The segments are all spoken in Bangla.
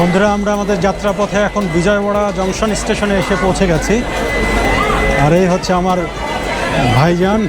বন্ধুরা, আমরা আমাদের যাত্রাপথে এখন বিজয়ওয়াড়া জংশন স্টেশনে এসে পৌঁছে গেছি। আর এই হচ্ছে আমার ভাইজান।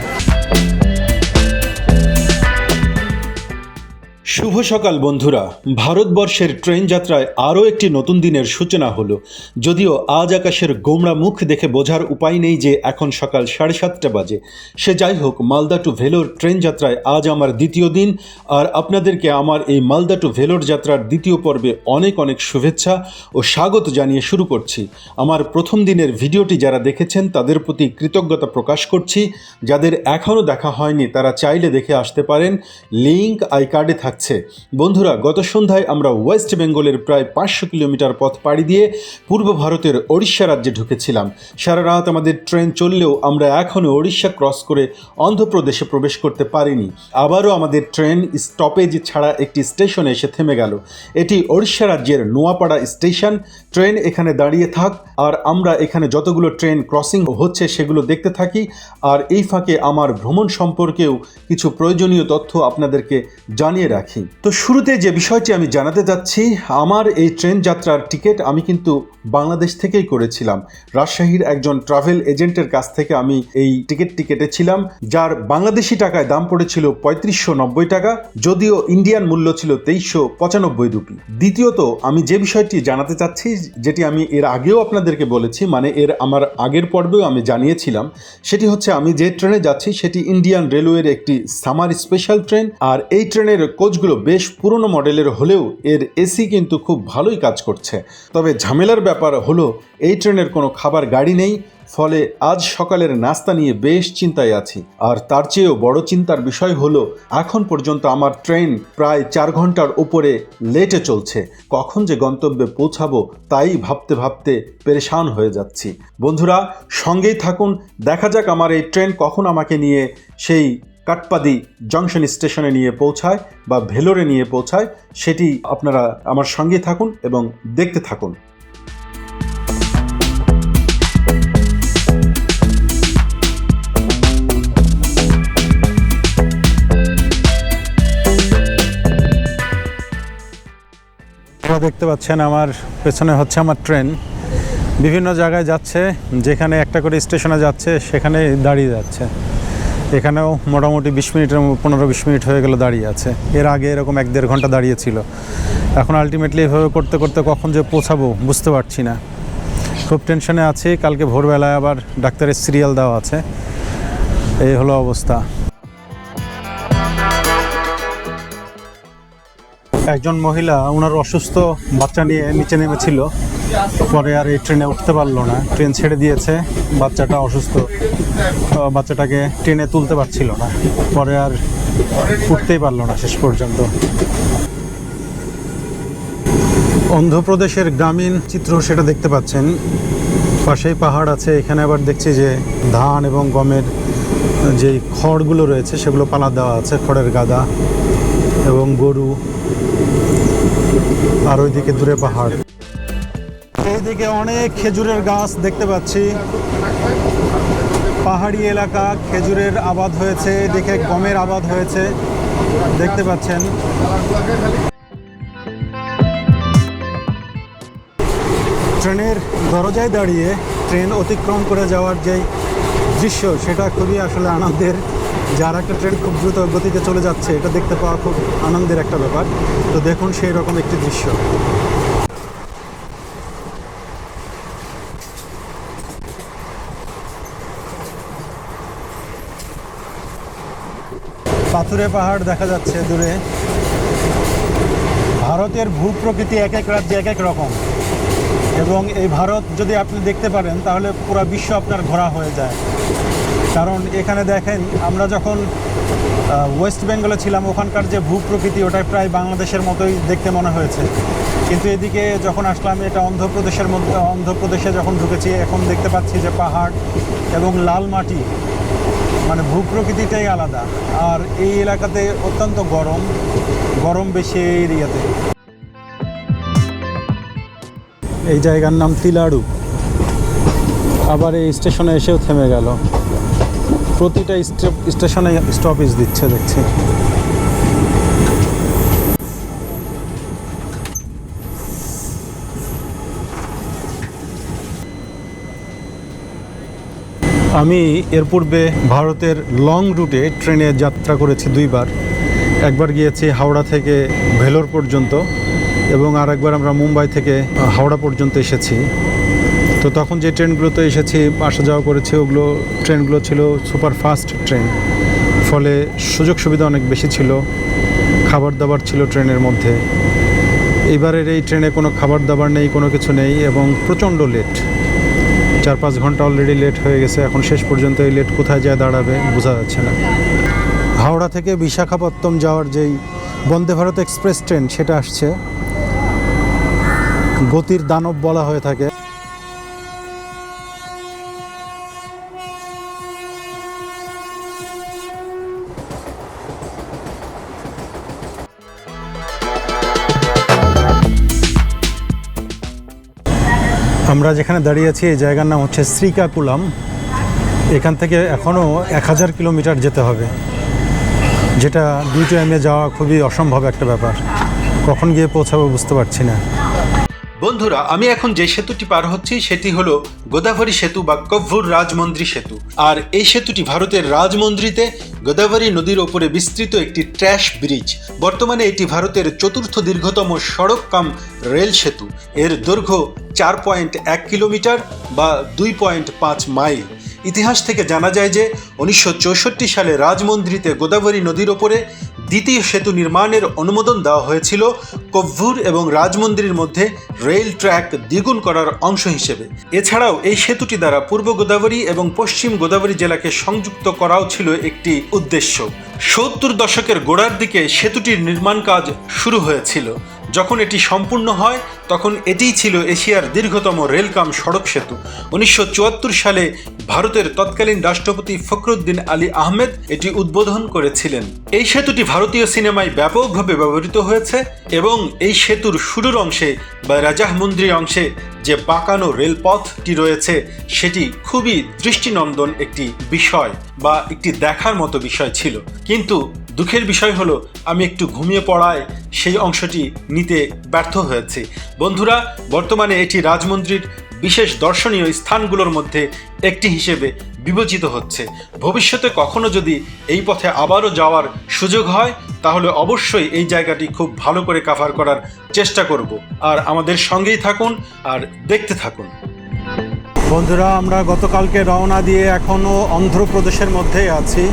শুভ সকাল, বন্ধুরা। ভারতবর্ষের ট্রেন যাত্রায় আরও একটি নতুন দিনের সূচনা হলো। যদিও আজ আকাশের গোমড়া মুখ দেখে বোঝার উপায় নেই যে এখন সকাল সাড়ে সাতটা বাজে। সে যাই হোক, মালদা টু ভেলোর ট্রেন যাত্রায় আজ আমার দ্বিতীয় দিন, আর আপনাদেরকে আমার এই মালদা টু ভেলোর যাত্রার দ্বিতীয় পর্বে অনেক অনেক শুভেচ্ছা ও স্বাগত জানিয়ে শুরু করছি। আমার প্রথম দিনের ভিডিওটি যারা দেখেছেন, তাদের প্রতি কৃতজ্ঞতা প্রকাশ করছি। যাদের এখনও দেখা হয়নি, তারা চাইলে দেখে আসতে পারেন। লিঙ্ক আই কার্ডে থাকছে। বন্ধুরা, গত সন্ধ্যায় আমরা ওয়েস্ট বেঙ্গলের প্রায় পাঁচশো কিলোমিটার পথ পাড়ি দিয়ে পূর্ব ভারতের ওড়িশা রাজ্যে ঢুকেছিলাম। সারা রাত আমাদের ট্রেন চললেও আমরা এখনও ওড়িশা ক্রস করে অন্ধ্রপ্রদেশে প্রবেশ করতে পারিনি। আবারও আমাদের ট্রেন স্টপেজ ছাড়া একটি স্টেশনে এসে থেমে গেল। এটি ওড়িশা রাজ্যের নোয়াপাড়া স্টেশন। ট্রেন এখানে দাঁড়িয়ে থাক, আর আমরা এখানে যতগুলো ট্রেন ক্রসিং হচ্ছে সেগুলো দেখতে থাকি। আর এই ফাঁকে আমার ভ্রমণ সম্পর্কেও কিছু প্রয়োজনীয় তথ্য আপনাদেরকে জানিয়ে রাখি। তো শুরুতে যে বিষয়টি আমি জানাতে যাচ্ছি, আমার এই ট্রেন যাত্রার টিকিট আমি কিন্তু বাংলাদেশ থেকেই করেছিলাম। রাজশাহীর একজন ট্রাভেল এজেন্টের কাছ থেকে আমি এই টিকিটটি কেটেছিলাম, যার বাংলাদেশি টাকায় দাম পড়েছিল পঁয়ত্রিশশো নব্বই টাকা, যদিও ইন্ডিয়ান মূল্য ছিল তেইশশো পঁচানব্বই রুপি। দ্বিতীয়ত, আমি যে বিষয়টি জানাতে চাচ্ছি, যেটি আমি এর আগেও আপনাদেরকে বলেছি মানে এর আমার আগের পর্বেও আমি জানিয়েছিলাম, সেটি হচ্ছে আমি যে ট্রেনে যাচ্ছি, সেটি ইন্ডিয়ান রেলওয়ের একটি সামার স্পেশাল ট্রেন, আর এই ট্রেনের কোচগুলো বেশ পুরনো মডেলের হলেও এর এসি কিন্তু খুব ভালোই কাজ করছে। তবে ঝামেলার ব্যাপার হলো, এই ট্রেনের কোনো খাবার গাড়ি নেই, ফলে আজ সকালের নাস্তা নিয়ে বেশ চিন্তায় আছি। আর তার চেয়েও বড় চিন্তার বিষয় হলো, এখন পর্যন্ত আমার ট্রেন প্রায় চার ঘণ্টার উপরে লেটে চলছে। কখন যে গন্তব্যে পৌঁছাবো তাই ভাবতে ভাবতে পেরেশান হয়ে যাচ্ছি। বন্ধুরা, সঙ্গেই থাকুন, দেখা যাক আমার এই ট্রেন কখন আমাকে নিয়ে সেই কাটপাদি জংশন স্টেশনে নিয়ে পৌঁছায় বা ভেলোরে নিয়ে পৌঁছায়, সেটি আপনারা আমার সঙ্গে থাকুন এবং দেখতে থাকুন। দেখতে পাচ্ছেন আমার পেছনে হচ্ছে আমার ট্রেন। বিভিন্ন জায়গায় যাচ্ছে, যেখানে একটা করে স্টেশনে যাচ্ছে সেখানে দাঁড়িয়ে যাচ্ছে। এখানেও মোটামুটি বিশ মিনিটের পনেরো বিশ মিনিট হয়ে গেল দাঁড়িয়ে আছে। এর আগে এরকম এক দেড় ঘণ্টা দাঁড়িয়েছিল। এখন আলটিমেটলি এভাবে করতে করতে কখন যে পৌঁছাবো বুঝতে পারছি না। খুব টেনশনে আছি, কালকে ভোরবেলায় আবার ডাক্তারের সিরিয়াল দেওয়া আছে। এই হলো অবস্থা। একজন মহিলা ওনার অসুস্থ বাচ্চা নিয়ে নিচে নেমেছিল। পরে আর এই ট্রেনে উঠতে পারল না। ট্রেন ছেড়ে দিয়েছে, বাচ্চাটা অসুস্থ। বাচ্চাটাকে ট্রেনে তুলতে পারছিল না। পরে আর উঠতেই পারল না শেষ পর্যন্ত। অন্ধ্রপ্রদেশের গ্রামীণ চিত্র সেটা দেখতে পাচ্ছেন। পাশেই পাহাড় আছে, এখানে আবার দেখছি যে ধান এবং গমের যে খড়গুলো রয়েছে, সেগুলো পালা দেওয়া আছে, খড়ের গাদা এবং গরু। আর ওইদিকে দূরে পাহাড়। এইদিকে অনেক খেজুরের গাছ দেখতে পাচ্ছি। পাহাড়ি এলাকা, খেজুরের আবাদ হয়েছে, এদিকে গমের আবাদ হয়েছে। দেখতে পাচ্ছেন। ট্রেনের দরজায় দাঁড়িয়ে ট্রেন অতিক্রম করে যাওয়ার যে দৃশ্য, সেটা খুবই আসলে আনন্দের। যার একটা ট্রেন খুব দ্রুত গতিতে চলে যাচ্ছে, এটা দেখতে পাওয়া খুব আনন্দের একটা ব্যাপার। তো দেখুন সেই রকম একটি দৃশ্য। পাথুরে পাহাড় দেখা যাচ্ছে দূরে। ভারতের ভূপ্রকৃতি এক এক রাজ্যে এক এক রকম। এবং এই ভারত যদি আপনি দেখতে পারেন, তাহলে পুরো বিশ্ব আপনার ঘোরা হয়ে যায়। কারণ এখানে দেখেন, আমরা যখন ওয়েস্ট বেঙ্গলে ছিলাম, ওখানকার যে ভূপ্রকৃতি ওটা প্রায় বাংলাদেশের মতোই দেখতে মনে হয়েছে। কিন্তু এদিকে যখন আসলাম, এটা অন্ধ্রপ্রদেশের মধ্যে, অন্ধ্রপ্রদেশে যখন ঢুকেছি, এখন দেখতে পাচ্ছি যে পাহাড় এবং লাল মাটি মানে ভূপ্রকৃতিটাই আলাদা। আর এই এলাকাতে অত্যন্ত গরম গরম বেশি এই এরিয়াতে। এই জায়গার নাম তিলাড়ু। আবার এই স্টেশনে এসেও থেমে গেল। প্রতিটা স্টেশনে স্টপেজ দিচ্ছে, দেখছি। আমি এর পূর্বে ভারতের লং রুটে ট্রেনে যাত্রা করেছি দুইবার। একবার গিয়েছি হাওড়া থেকে ভেলোর পর্যন্ত এবং আর একবার আমরা মুম্বাই থেকে হাওড়া পর্যন্ত এসেছি। তো তখন যে ট্রেনগুলোতে এসেছি, আসা যাওয়া করেছি, ওগুলো, ট্রেনগুলো ছিল সুপার ফাস্ট ট্রেন। ফলে সুযোগ সুবিধা অনেক বেশি ছিল খাবার দাবার ছিল ট্রেনের মধ্যে। এবারের এই ট্রেনে কোনো খাবার দাবার নেই, কোনো কিছু নেই এবং প্রচণ্ড লেট চার পাঁচ ঘণ্টা অলরেডি লেট হয়ে গেছে। এখন শেষ পর্যন্ত এই লেট কোথায় যায় দাঁড়াবে বোঝা যাচ্ছে না। হাওড়া থেকে বিশাখাপত্তম যাওয়ার যেই বন্দে ভারত এক্সপ্রেস ট্রেন, সেটা আসছে। গতির দানব বলা হয়ে থাকে। আমরা যেখানে দাঁড়িয়ে আছি, এই জায়গার নাম হচ্ছে শ্রীকাকুলাম। এখান থেকে এখনও এক হাজার কিলোমিটার যেতে হবে। যেটা দুই টাইমে যাওয়া খুবই অসম্ভব একটা ব্যাপার। কখন গিয়ে পৌঁছাবো বুঝতে পারছি না। বন্ধুরা, আমি এখন যে সেতুটি পার হচ্ছি, সেটি হলো গোদাবরী সেতু বা কভ্ভুর রাজমন্দ্রী সেতু। আর এই সেতুটি ভারতের রাজমন্দ্রীতে গোদাবরী নদীর ওপরে বিস্তৃত একটি ট্র্যাশ ব্রিজ বর্তমানে এটি ভারতের চতুর্থ দীর্ঘতম সড়ক কাম রেল সেতু। এর দৈর্ঘ্য চার পয়েন্ট এক কিলোমিটার বা দুই পয়েন্ট পাঁচ মাইল। ইতিহাস থেকে জানা যায় যে উনিশশো চৌষট্টি সালে রাজমন্দ্রীতে গোদাবরী নদীর ওপরে দ্বিতীয় সেতু নির্মাণের অনুমোদন দেওয়া হয়েছিল কভ্ভুর এবং রাজমন্দিরের মধ্যে রেল ট্র্যাক দ্বিগুণ করার অংশ হিসেবে। এছাড়াও এই সেতুটি দ্বারা পূর্ব গোদাবরী এবং পশ্চিম গোদাবরী জেলাকে সংযুক্ত করাও ছিল একটি উদ্দেশ্য। সত্তর দশকের গোড়ার দিকে সেতুটির নির্মাণ কাজ শুরু হয়েছিল। যখন এটি সম্পূর্ণ হয়, তখন এটিই ছিল এশিয়ার দীর্ঘতম রেলকাম সড়ক সেতু। উনিশশো চুয়াত্তর সালে ভারতের তৎকালীন রাষ্ট্রপতি ফখরুদ্দিন আলী আহমেদ এটি উদ্বোধন করেছিলেন। এই সেতুটি ভারতীয় সিনেমায় ব্যাপকভাবে ব্যবহৃত হয়েছে এবং এই সেতুর শুরুর অংশে বা রাজাহমন্দ্রী অংশে যে বাঁকানো রেলপথটি রয়েছে, সেটি খুবই দৃষ্টিনন্দন একটি বিষয় বা একটি দেখার মতো বিষয় ছিল। কিন্তু দুঃখের বিষয় হলো, আমি একটু ঘুমিয়ে পড়ায় সেই অংশটি নিতে ব্যর্থ হয়েছি। বন্ধুরা, বর্তমানে এটি রাজমন্ত্রীর বিশেষ দর্শনীয় স্থানগুলোর মধ্যে একটি হিসেবে বিবেচিত হচ্ছে। ভবিষ্যতে কখনো যদি এই পথে আবারও যাওয়ার সুযোগ হয়, তাহলে অবশ্যই এই জায়গাটি খুব ভালো করে কাভার করার চেষ্টা করব। আর আমাদের সঙ্গেই থাকুন আর দেখতে থাকুন। বন্ধুরা, আমরা গতকালকে রওনা দিয়ে এখনও অন্ধ্রপ্রদেশের মধ্যেই আছি।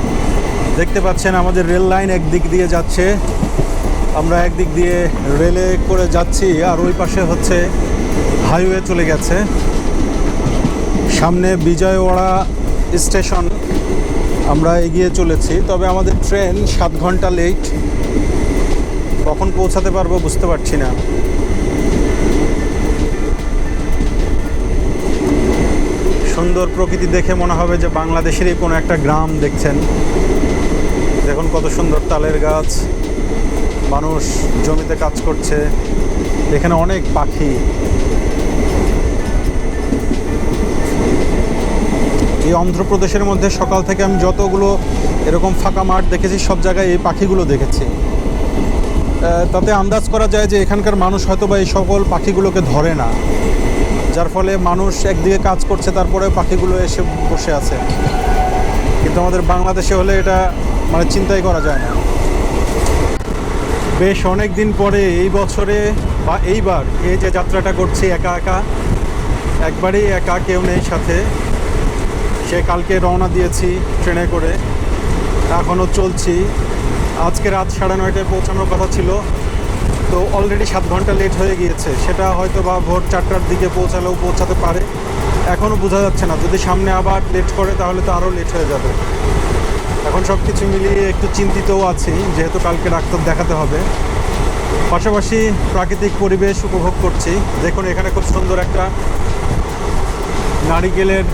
দেখতে পাচ্ছেন আমাদের রেল লাইন একদিক দিয়ে যাচ্ছে। আমরা একদিক দিয়ে রেলে করে যাচ্ছি আর ওই পাশে হচ্ছে হাইওয়ে চলে গেছে। সামনে বিজয়ওয়াড়া স্টেশন আমরা এগিয়ে চলেছি, তবে আমাদের ট্রেন সাত ঘণ্টা লেট। কখন পৌঁছাতে পারব বুঝতে পারছি না। সুন্দর প্রকৃতি দেখে মনে হবে যে বাংলাদেশেরই কোনো একটা গ্রাম দেখছেন। দেখুন কত সুন্দর তালের গাছ। মানুষ জমিতে কাজ করছে। এখানে অনেক পাখি। এই অন্ধ্রপ্রদেশের মধ্যে সকাল থেকে আমি যতগুলো এরকম ফাঁকা মাঠ দেখেছি, সব জায়গায় এই পাখিগুলো দেখেছি। তাতে আন্দাজ করা যায় যে এখানকার মানুষ হয়তো বা এই সকল পাখিগুলোকে ধরে না। যার ফলে মানুষ একদিকে কাজ করছে তারপরে পাখিগুলো এসে বসে আছে। কিন্তু আমাদের বাংলাদেশে হলে এটা মানে চিন্তাই করা যায় না। বেশ অনেক দিন পরে এই বছরে বা এইবার এই যে যাত্রাটা করছি একা একা, একবারেই একা কেউ নেই সাথে। সে কালকে রওনা দিয়েছি ট্রেনে করে। এখনও চলছি। আজকে রাত সাড়ে নয়টায় পৌঁছানোর কথা ছিল। তো অলরেডি সাত ঘণ্টা লেট হয়ে গিয়েছে। সেটা হয়তো বা ভোর চারটার দিকে পৌঁছালেও পৌঁছাতে পারে। এখনও বোঝা যাচ্ছে না। যদি সামনে আবার লেট করে তাহলে তো আরও লেট হয়ে যাবে। এখন সব কিছু মিলিয়ে একটু চিন্তিতও আছি, যেহেতু কালকে ডাক্তার দেখাতে হবে। পাশাপাশি প্রাকৃতিক পরিবেশ উপভোগ করছি। দেখুন, এখানে খুব সুন্দর একটা নারিকেলের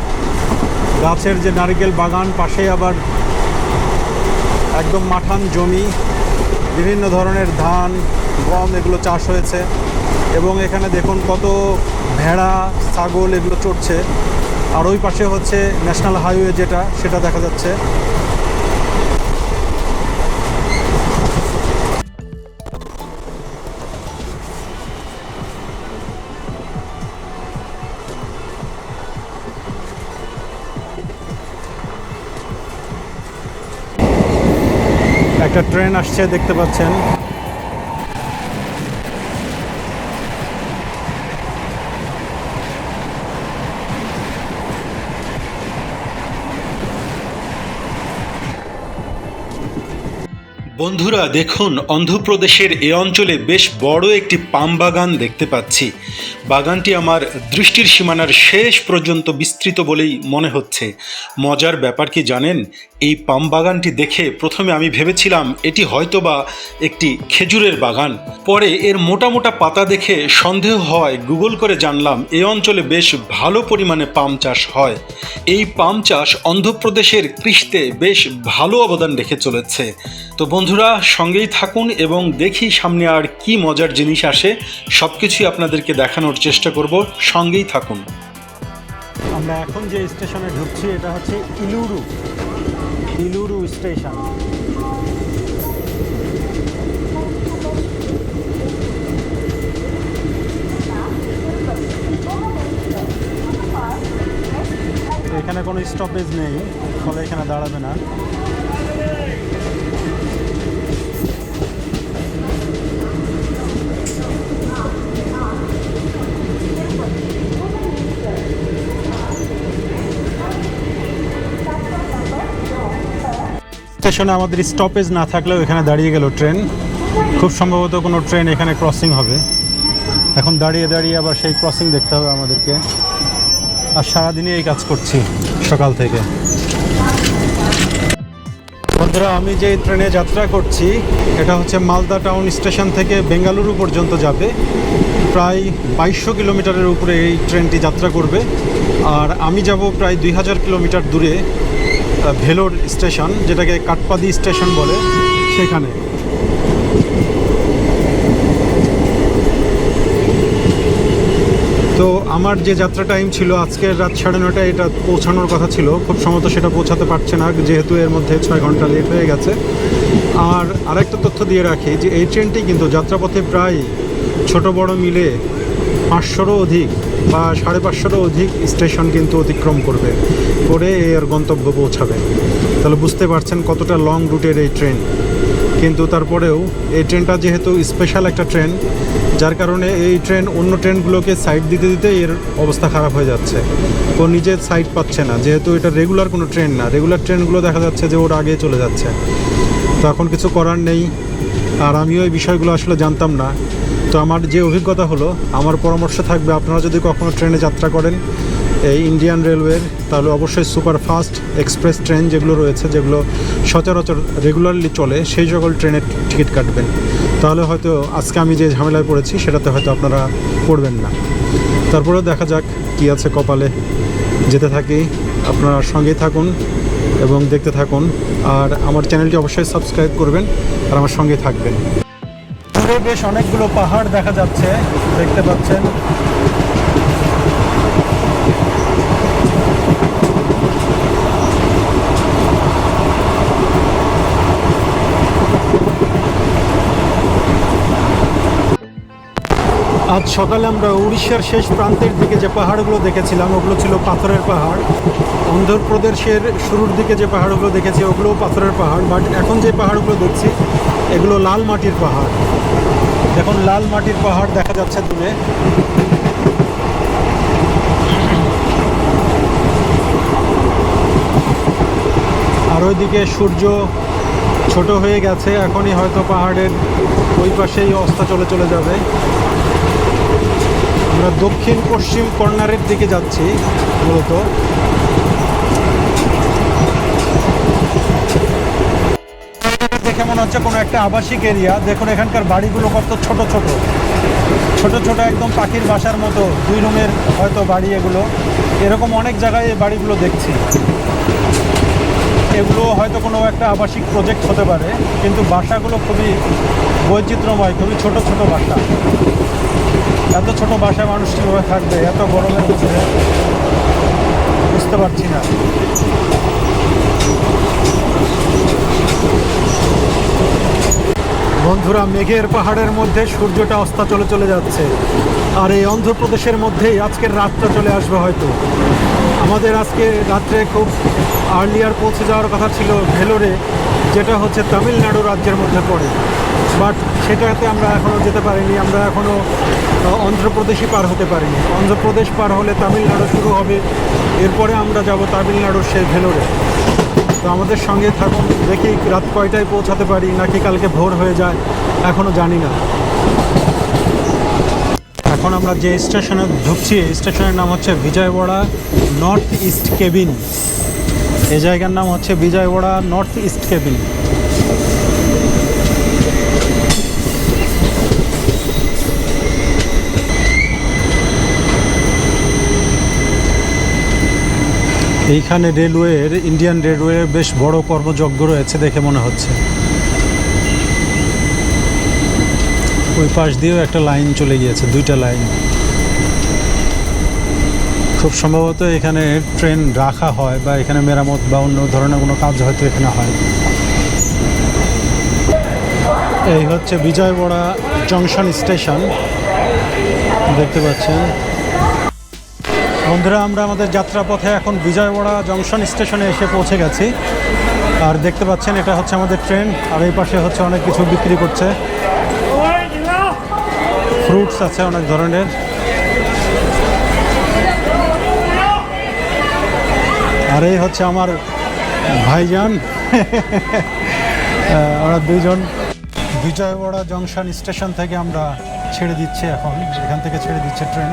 গাছের যে নারিকেল বাগান পাশে আবার একদম মাঠান জমি, বিভিন্ন ধরনের ধান, গম এগুলো চাষ হয়েছে। এবং এখানে দেখুন কত ভেড়া, ছাগল এগুলো চড়ছে। আর ওই পাশে হচ্ছে ন্যাশনাল হাইওয়ে যেটা, সেটা দেখা যাচ্ছে। একটা ট্রেন আসছে দেখতে পাচ্ছেন। বন্ধুরা, দেখুন, অন্ধ্রপ্রদেশের এ অঞ্চলে বেশ বড় একটি পাম বাগান দেখতে পাচ্ছি। বাগানটি আমার দৃষ্টির সীমানার শেষ পর্যন্ত বিস্তৃত বলেই মনে হচ্ছে। মজার ব্যাপার কি জানেন, এই পাম বাগানটি দেখে প্রথমে আমি ভেবেছিলাম এটি হয়তোবা একটি খেজুরের বাগান। পরে এর মোটা মোটা পাতা দেখে সন্দেহ হয়, গুগল করে জানলাম এই অঞ্চলে বেশ ভালো পরিমাণে পাম চাষ হয়। এই পাম চাষ অন্ধ্রপ্রদেশের কৃষিতে বেশ ভালো অবদান রেখে চলেছে। তো বন্ধুরা, সঙ্গেই থাকুন এবং দেখি সামনে আর কি মজার জিনিস আসে সব কিছুই আপনাদেরকে দেখানোর চেষ্টা করব, সঙ্গেই থাকুন। আমরা এখন যে স্টেশনে ঢুকছি, এটা হচ্ছে ইলুরু। ইলুরু স্টেশন। এখানে কোনো স্টপেজ নেই, ফলে এখানে দাঁড়াবে না। স্টেশনে আমাদের স্টপেজ না থাকলেও এখানে দাঁড়িয়ে গেল ট্রেন। খুব সম্ভবত কোনো ট্রেন এখানে ক্রসিং হবে। এখন দাঁড়িয়ে দাঁড়িয়ে আবার সেই ক্রসিং দেখতে হবে আমাদেরকে। আর সারাদিনই এই কাজ করছি সকাল থেকে। বন্ধুরা, আমি যে ট্রেনে যাত্রা করছি, এটা হচ্ছে মালদা টাউন স্টেশন থেকে বেঙ্গালুরু পর্যন্ত যাবে। প্রায় বাইশশো কিলোমিটারের উপরে এই ট্রেনটি যাত্রা করবে। আর আমি যাব প্রায় দুই হাজার কিলোমিটার দূরে ভেলোর স্টেশন, যেটাকে কাটপাদি স্টেশন বলে, সেখানে। তো আমার যে যাত্রা টাইম ছিল আজকের রাত সাড়ে নটায় এটা পৌঁছানোর কথা ছিল। খুব সম্ভবত সেটা পৌঁছাতে পারছে না, যেহেতু এর মধ্যে ছয় ঘণ্টা লেট হয়ে গেছে। আর আরেকটা তথ্য দিয়ে রাখি যে, এই ট্রেনটি কিন্তু যাত্রাপথে প্রায় ছোট বড় মিলে পাঁচশোরও অধিক বা সাড়ে পাঁচশোরও অধিক স্টেশন কিন্তু অতিক্রম করবে, করে এর গন্তব্য পৌঁছাবে। তাহলে বুঝতে পারছেন কতটা লং রুটের এই ট্রেন কিন্তু তারপরেও এই ট্রেনটা যেহেতু স্পেশাল একটা ট্রেন যার কারণে এই ট্রেন অন্য ট্রেনগুলোকে সাইড দিতে দিতে এর অবস্থা খারাপ হয়ে যাচ্ছে। ও নিজের সাইড পাচ্ছে না, যেহেতু এটা রেগুলার কোনো ট্রেন না। রেগুলার ট্রেনগুলো দেখা যাচ্ছে যে ওর আগে চলে যাচ্ছে। তো এখন কিছু করার নেই। আর আমিও এই বিষয়গুলো আসলে জানতাম না। তো আমার যে অভিজ্ঞতা হলো, আমার পরামর্শ থাকবে আপনারা যদি কখনো ট্রেনে যাত্রা করেন, এই ইন্ডিয়ান রেলওয়ের তাহলে অবশ্যই সুপার ফাস্ট এক্সপ্রেস ট্রেন যেগুলো রয়েছে, যেগুলো সচরাচর রেগুলারলি চলে, সেই সকল ট্রেনের টিকিট কাটবেন। তাহলে হয়তো আজকে আমি যে ঝামেলায় পড়েছি, সেটাতে হয়তো আপনারা পড়বেন না। তারপরেও দেখা যাক কী আছে কপালে। যেতে থাকি, আপনারা সঙ্গেই থাকুন এবং দেখতে থাকুন। আর আমার চ্যানেলটি অবশ্যই সাবস্ক্রাইব করবেন, আর আমার সঙ্গে থাকবেন। দূরে বেশ অনেকগুলো পাহাড় দেখা যাচ্ছে দেখতে পাচ্ছেন। আজ সকালে আমরা উড়িষ্যার শেষ প্রান্তের দিকে যে পাহাড়গুলো দেখেছিলাম, ওগুলো ছিল পাথরের পাহাড়। অন্ধ্রপ্রদেশের শুরুর দিকে যে পাহাড়গুলো দেখেছি, ওগুলোও পাথরের পাহাড়। বাট এখন যে পাহাড়গুলো দেখছি, এগুলো লাল মাটির পাহাড়। এখন লাল মাটির পাহাড় দেখা যাচ্ছে দূরে। আর ওইদিকে সূর্য ছোট হয়ে গেছে, এখনই হয়তো পাহাড়ের ওই পাশেই অস্তা চলে চলে যাবে। আমরা দক্ষিণ পশ্চিম কর্নারের দিকে যাচ্ছি, মূলত। দেখে মনে হচ্ছে কোনো একটা আবাসিক এরিয়া। দেখুন, এখানকার বাড়িগুলো কত ছোট ছোট। ছোট ছোট একদম পাখির বাসার মতো, দুই রুমের হয়তো বাড়ি এগুলো। এরকম অনেক জায়গায় এই বাড়িগুলো দেখছি। এগুলো হয়তো কোনো একটা আবাসিক প্রজেক্ট হতে পারে, কিন্তু বাসাগুলো খুবই বৈচিত্র্যময়, খুবই ছোট ছোট বাসা। এত ছোট বাসায় মানুষ কীভাবে থাকবে? এত গরমের মধ্যে? বুঝতে পারছি না। বন্ধুরা, মেঘের পাহাড়ের মধ্যে সূর্যটা অস্তা চলে চলে যাচ্ছে। আর এই অন্ধ্রপ্রদেশের মধ্যেই আজকের রাতটা চলে আসবে হয়তো। আমাদের আজকে রাত্রে খুব আর্লিয়ার পৌঁছে যাওয়ার কথা ছিল ভেলোরে, যেটা হচ্ছে তামিলনাড়ু রাজ্যের মধ্যে পড়ে। বাট সেটাতে আমরা এখনও যেতে পারিনি, আমরা এখনও অন্ধ্রপ্রদেশই পার হতে পারিনি। অন্ধ্রপ্রদেশ পার হলে তামিলনাড়ু শুরু হবে, এরপরে আমরা যাব তামিলনাড়ুর সেই ভেলোরে। তো আমাদের সঙ্গে থাকুন, দেখি রাত কয়টায় পৌঁছাতে পারি, নাকি কালকে ভোর হয়ে যায় এখনও জানি না। এখন আমরা যে স্টেশনে ঢুকছি স্টেশনের নাম হচ্ছে বিজয়ওয়াড়া নর্থ ইস্ট কেবিন। এই জায়গার নাম হচ্ছে বিজয়ওয়াড়া নর্থ ইস্ট কেবিন। এইখানে রেলওয়ের, ইন্ডিয়ান রেলওয়ের বেশ বড় কর্মযজ্ঞ রয়েছে দেখে মনে হচ্ছে। ওই পাশ দিয়েও একটা লাইন চলে গিয়েছে, দুইটা লাইন। খুব সম্ভবত এখানে ট্রেন রাখা হয় বা এখানে মেরামত বা অন্য ধরনের কোনো কাজ হয়তো এখানে হয়। এই হচ্ছে বিজয়ওয়াড়া জংশন স্টেশন। দেখতে পাচ্ছেন। বন্ধুরা, আমরা আমাদের যাত্রাপথে এখন বিজয়ওয়াড়া জংশন স্টেশনে এসে পৌঁছে গেছি। আর দেখতে পাচ্ছেন, এটা হচ্ছে আমাদের ট্রেন। আর এই পাশে হচ্ছে অনেক কিছু বিক্রি করছে। ফ্রুটস আছে অনেক ধরনের। আর এই হচ্ছে আমার ভাইজান। আমরা দুইজন। বিজয়ওয়াড়া জংশন স্টেশন থেকে আমরা ছেড়ে দিচ্ছি এখন এখান থেকে ছেড়ে দিচ্ছে ট্রেন।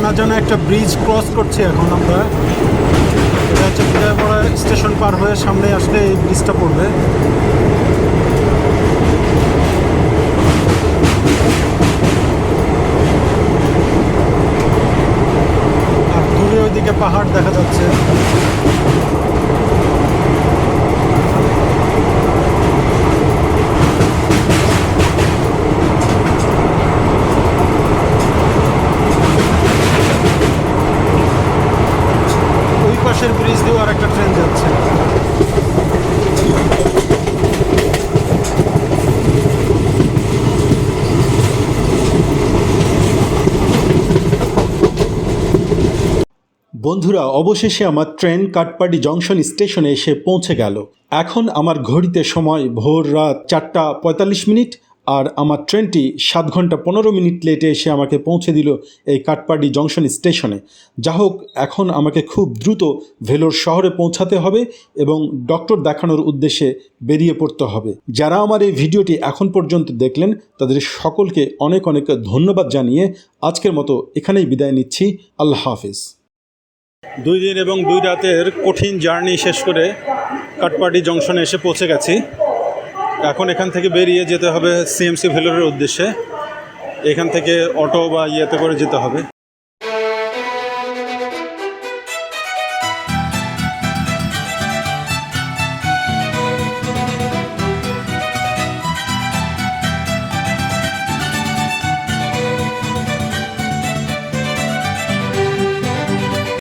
না জানা একটা ব্রিজ ক্রস করছি এখন আমরা। এটা হচ্ছে বিদায়পাড়া স্টেশন পার হয়ে সামনে আসলে এই ব্রিজটা পড়বে। আর দূরে ওইদিকে পাহাড় দেখা যাচ্ছে। বন্ধুরা, অবশেষে আমার ট্রেন কাটপাডি জংশন স্টেশনে এসে পৌঁছে গেল। এখন আমার ঘড়িতে সময় ভোর রাত চারটা পঁয়তাল্লিশ মিনিট আর আমার ট্রেনটি সাত ঘণ্টা পনেরো মিনিট লেটে এসে আমাকে পৌঁছে দিল এই কাটপাডি জংশন স্টেশনে। যা হোক, এখন আমাকে খুব দ্রুত ভেলোর শহরে পৌঁছাতে হবে এবং ডক্টর দেখানোর উদ্দেশ্যে বেরিয়ে পড়তে হবে। যারা আমার এই ভিডিওটি এখন পর্যন্ত দেখলেন, তাদের সকলকে অনেক অনেক ধন্যবাদ জানিয়ে আজকের মতো এখানেই বিদায় নিচ্ছি। আল্লাহ হাফিজ। দুই দিন এবং দুই রাতের কঠিন জার্নি শেষ করে কাটপাটি জংশনে এসে পৌঁছে গেছি। এখন এখান থেকে বেরিয়ে যেতে হবে সিএমসি ভেলোরের উদ্দেশ্যে। এখান থেকে অটো বা ইয়েতে করে যেতে হবে।